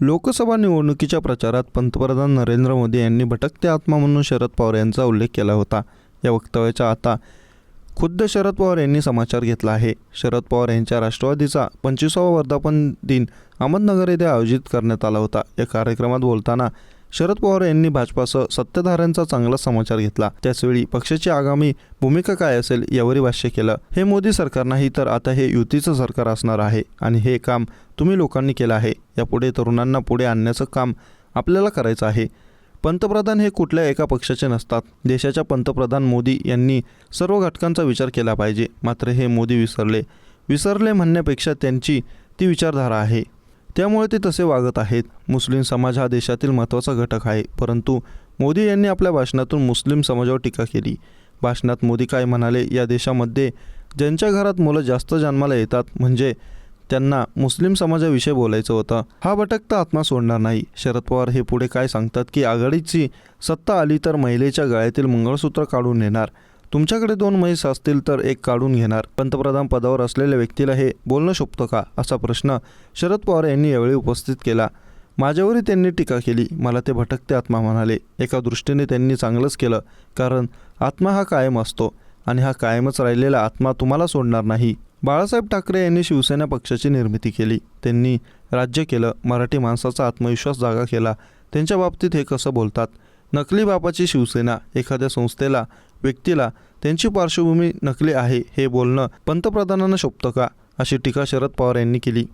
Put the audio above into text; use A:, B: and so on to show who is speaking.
A: लोकसभा निवडणुकीच्या प्रचारात पंतप्रधान नरेंद्र मोदी यांनी भटकते आत्मा म्हणून शरद पवार यांचा उल्लेख केला होता. या वक्तव्याचा आता खुद्द शरद पवार यांनी समाचार घेतला आहे. शरद पवार यांच्या राष्ट्रवादीचा पंचवीसावा वर्धापन दिन अहमदनगर येथे आयोजित करण्यात आला होता. या कार्यक्रमात बोलताना शरद पवार यांनी भाजपासह सत्ताधाऱ्यांचा चांगला समाचार घेतला. त्याचवेळी पक्षाची आगामी भूमिका काय असेल यावरही भाष्य केलं. हे मोदी सरकार नाही तर आता हे युतीचं सरकार असणार आहे आणि हे काम तुम्ही लोकांनी केलं आहे. यापुढे तरुणांना पुढे आणण्याचं काम आपल्याला करायचं आहे. पंतप्रधान हे कुठल्या एका पक्षाचे नसतात. देशाच्या पंतप्रधान मोदी यांनी सर्व घटकांचा विचार केला पाहिजे. मात्र हे मोदी विसरले. विसरले म्हणण्यापेक्षा त्यांची ती विचारधारा आहे. त्यामुळे ते तसे वागत आहेत. मुस्लिम समाज हा देशातील महत्त्वाचा घटक आहे. परंतु मोदी यांनी आपल्या भाषणातून मुस्लिम समाजावर टीका केली. भाषणात मोदी काय म्हणाले? या देशामध्ये ज्यांच्या घरात मुलं जास्त जन्माला येतात म्हणजे त्यांना मुस्लिम समाजाविषयी बोलायचं होतं. हा भटकता आत्मा सोडणार नाही. शरद पवार हे पुढे काय सांगतात की आघाडीची सत्ता आली तर महिलेच्या गळ्यातील मंगळसूत्र काढून नेणार. तुमच्याकडे दोन म्हैस असतील तर एक काढून घेणार. पंतप्रधान पदावर असलेल्या व्यक्तीला हे बोलणं शोभतं का? असा प्रश्न शरद पवार यांनी यावेळी उपस्थित केला. माझ्यावरही त्यांनी टीका केली. मला ते भटकते आत्मा म्हणाले. एका दृष्टीने त्यांनी चांगलंच केलं कारण आत्मा हा कायम असतो आणि हा कायमच राहिलेला आत्मा तुम्हाला सोडणार नाही. बाळासाहेब ठाकरे यांनी शिवसेना पक्षाची निर्मिती केली. त्यांनी राज्य केलं. मराठी माणसाचा आत्मविश्वास जागा केला. त्यांच्या बाबतीत हे कसं बोलतात? नकली बापाची शिवसेना एखाद्या संस्थेला व्यक्तीला त्यांची पार्श्वभूमी नकली आहे हे बोलणं पंतप्रधानांना शोभतं का? अशी टीका शरद पवार यांनी केली.